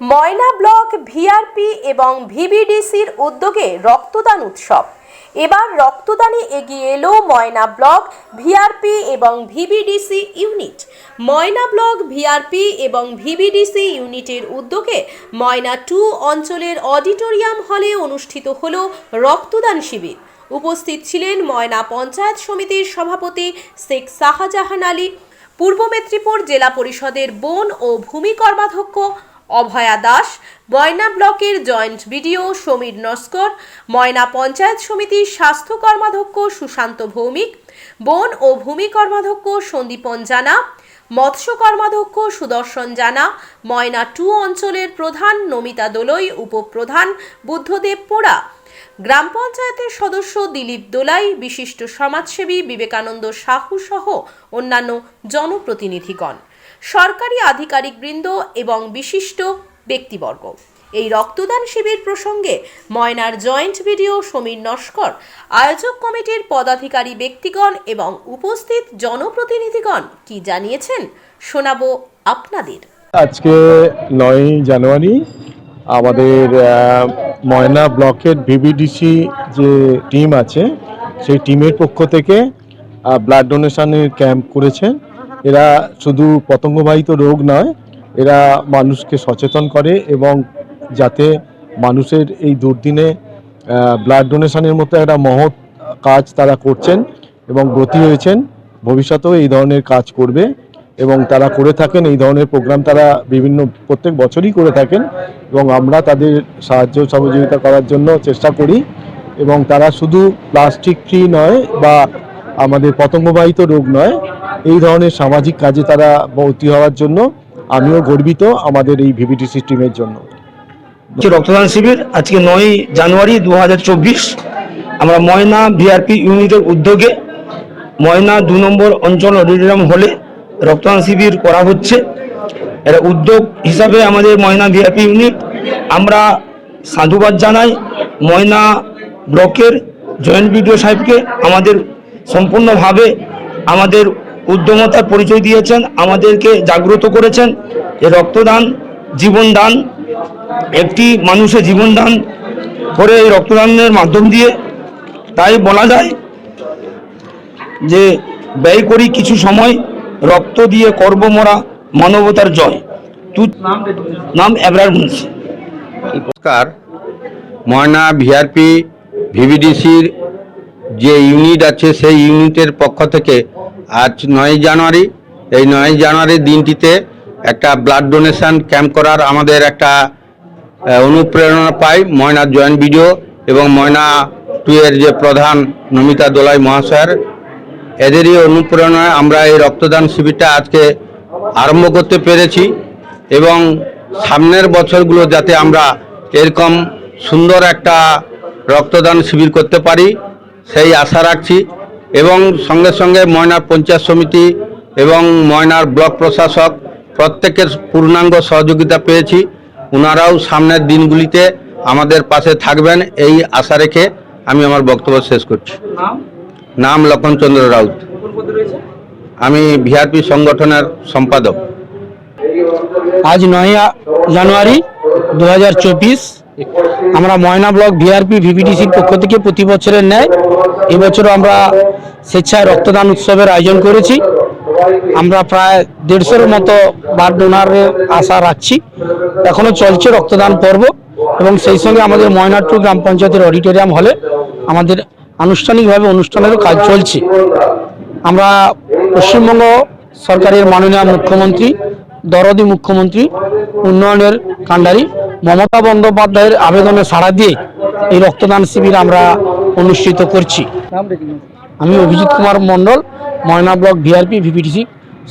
ময়না block, VRP এবং ভিবিডিসির উদ্যোগে রক্তদান উৎসব। এবার রক্তদানে এগিয়ে এলো ময়না ব্লক, ভিআরপি এবং VBDC unit. Moyna block, VRP এবং ভিবিডিসি ইউনিটের উদ্যোগে ময়না টু অঞ্চলের অডিটোরিয়াম হলে অনুষ্ঠিত হলো রক্তদান শিবির। উপস্থিত ছিলেন ময়না পঞ্চায়েত সমিতির সভাপতি শেখ শাহজাহান আলী, পূর্ব মেদিনীপুর জেলা পরিষদের বন ও ভূমি কর্মাধ্যক্ষ অভয়া দাস, ময়না ব্লকের জয়েন্ট বিডিও সমীর নস্কর, ময়না পঞ্চায়েত সমিতির স্বাস্থ্য কর্মাধ্যক্ষ সুশান্ত ভৌমিক, বন ও ভূমি কর্মাধ্যক্ষ সন্দীপন জানা, মৎস্য কর্মাধ্যক্ষ সুদর্শন জানা, ময়না টু অঞ্চলের প্রধান নমিতা দোলই, উপপ্রধান বুদ্ধদেব পোড়া, গ্রাম পঞ্চায়েতের সদস্য দিলীপ দোলাই, বিশিষ্ট সমাজসেবী বিবেকানন্দ সাহু সহ অন্যান্য জনপ্রতিনিধিগণ। সরকারি আধিকারিকবৃন্দ এবং বিশিষ্ট ব্যক্তিবর্গ। এই রক্তদান শিবির প্রসঙ্গে ময়নার জয়েন্ট ভিডিও সমীর নস্কর, আয়োজক কমিটির পদাধিকারী ব্যক্তিগণ এবং উপস্থিত জনপ্রতিনিধিগণ কি জানিয়েছেন শোনাবো আপনাদের। আজকে নয় জানুয়ারি, আমাদের ময়না ব্লকের ভিবিডিসি যে টিম আছে, সেই টিমের পক্ষ থেকে ব্লাড ডোনেশনের ক্যাম্প করেছে এরা শুধু পতঙ্গবাহিত রোগ নয়, এরা মানুষকে সচেতন করে এবং যাতে মানুষের এই দুর্দিনে ব্লাড ডোনেশনের মতো একটা মহৎ কাজ তারা করছেন এবং ব্রতী হয়েছেন, ভবিষ্যতেও এই ধরনের কাজ করবে এবং তারা করে থাকেন, এই ধরনের প্রোগ্রাম তারা বিভিন্ন, প্রত্যেক বছরই করে থাকেন এবং আমরা তাদের সাহায্য সহযোগিতা করার জন্য চেষ্টা করি এবং তারা শুধু প্লাস্টিক ফ্রি নয় বা আমাদের পতঙ্গবাহিত রোগ নয়। এই ধরনের সামাজিক কাজে তারা ভর্তি হওয়ার জন্য আমিও গর্বিত আমাদের এই ভিভিটি সিস্টেমের জন্য। রক্তদান শিবির, আজকে নয় জানুয়ারি দু হাজার চব্বিশ, আমরা ময়না ভিআরপি ইউনিটের উদ্যোগে ময়না দু নম্বর অঞ্চল অডিটোরিয়াম হলে রক্তদান শিবির করা হচ্ছে। এটা উদ্যোগ হিসাবে আমাদের ময়না ভিআরপি ইউনিট, আমরা সাধুবাদ জানাই ময়না ব্লকের জয়েন্ট বিডিও সাহেবকে, আমাদের সম্পূর্ণভাবে আমাদের উদ্যমতার পরিচয় দিয়েছেন আমাদেরকে জাগ্রত করেছেন। যে রক্তদান জীবনদান একটি মানুষের জীবনদান করে এই রক্তদানের মাধ্যম দিয়ে তাই বলা যায় যে ব্যয় করি কিছু সময় রক্ত দিয়ে কর্মমরা মানবতার জয়। তু নাম এবরার মুন্সি। নমস্কার ময়না ভিআরপি ভিভিডিসির যে ইউনিট আছে, সেই ইউনিটের পক্ষ থেকে আজ নয় জানুয়ারি, এই নয় জানুয়ারির দিনটিতে একটা ব্লাড ডোনেশন ক্যাম্প করার আমাদের একটা অনুপ্রেরণা পাই ময়না জয়েন্ট ভিডিও এবং ময়না টু এর যে প্রধান নমিতা দোলাই মহাশয়ের। এদেরই অনুপ্রেরণায় আমরা এই রক্তদান শিবিরটা আজকে আরম্ভ করতে পেরেছি এবং সামনের বছরগুলো যাতে আমরা এরকম সুন্দর একটা রক্তদান শিবির করতে পারি। সেই আশা রাখছি এবং সঙ্গে সঙ্গে ময়নার পঞ্চায়েত সমিতি এবং ময়নার ব্লক প্রশাসক প্রত্যেকের পূর্ণাঙ্গ সহযোগিতা পেয়েছি। ওনারাও সামনের দিনগুলিতে আমাদের পাশে থাকবেন এই আশা রেখে আমি আমার বক্তব্য শেষ করছি। নাম? লক্ষণচন্দ্র রাউত। আমি ভিআরপি সংগঠনের সম্পাদক। আজ নয় জানুয়ারি দু হাজার চব্বিশ আমরা ময়না ব্লক ভিআরপি ভিভিডিসির পক্ষ থেকে প্রতি বছরের ন্যায় এবছরও আমরা স্বেচ্ছায় রক্তদান উৎসবের আয়োজন করেছি। আমরা প্রায় দেড়শোর মতো ব্লাড ডোনারের আশা রাখছি। এখনও চলছে রক্তদান পর্ব এবং সেই সঙ্গে আমাদের ময়নাট্টু গ্রাম পঞ্চায়েতের অডিটোরিয়াম হলে আমাদের আনুষ্ঠানিকভাবে অনুষ্ঠানেরও কাজ চলছে। আমরা পশ্চিমবঙ্গ সরকারের মাননীয় মুখ্যমন্ত্রী, দরদি মুখ্যমন্ত্রী, উন্নয়নের কাণ্ডারি মমতা বন্দ্যোপাধ্যায়ের আবেদনে সাড়া দিয়ে এই রক্তদান শিবির আমরা অনুষ্ঠিত করছি। আমি Abhijit Kumar Mondal, Moyna block VRP, VPTC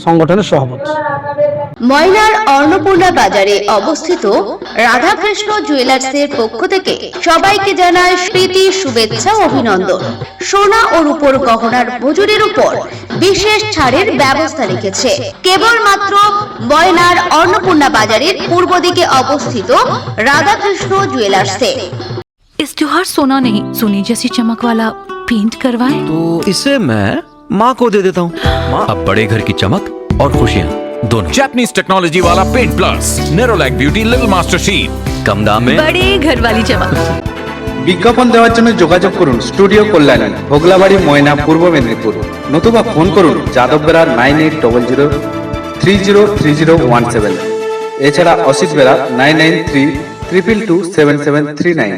সংগঠনের সভাপতি। ময়নার অন্নপূর্ণা বাজারে অবস্থিত রাধাকৃষ্ণ জুয়েলার্সের পক্ষ থেকে সবাইকে জানায় প্রীতি শুভেচ্ছা ও অভিনন্দন সোনা ও রূপোর গহনার মজুরির উপর বিশেষ ছাড়ের ব্যবস্থা রেখেছে কেবলমাত্র ময়নার অন্নপূর্ণা বাজারের পূর্ব দিকে অবস্থিত রাধাকৃষ্ণ জুয়েলার্সে इस त्योहार सोना नहीं सोने जैसी चमक वाला पेंट करवाएं तो इसे मैं माँ को दे देता हूँ माँ अब बड़े घर की चमक और खुशियाँ दोनों Japanese technology वाला paint plus Nerolac beauty little master sheet कम दाम में बड़े घर वाली चमक বিজ্ঞাপন দেওয়ার জন্য যোগাযোগ করুন স্টুডিও কল্যাণী ভোগলাবাড়ি ময়না পূর্ব মেদিনীপুর নতুবা ফোন করুন Yadav Bera nine eight double zero three zero three zero one seven এছাড়া Asit Bera nine nine three triple two seven seven three nine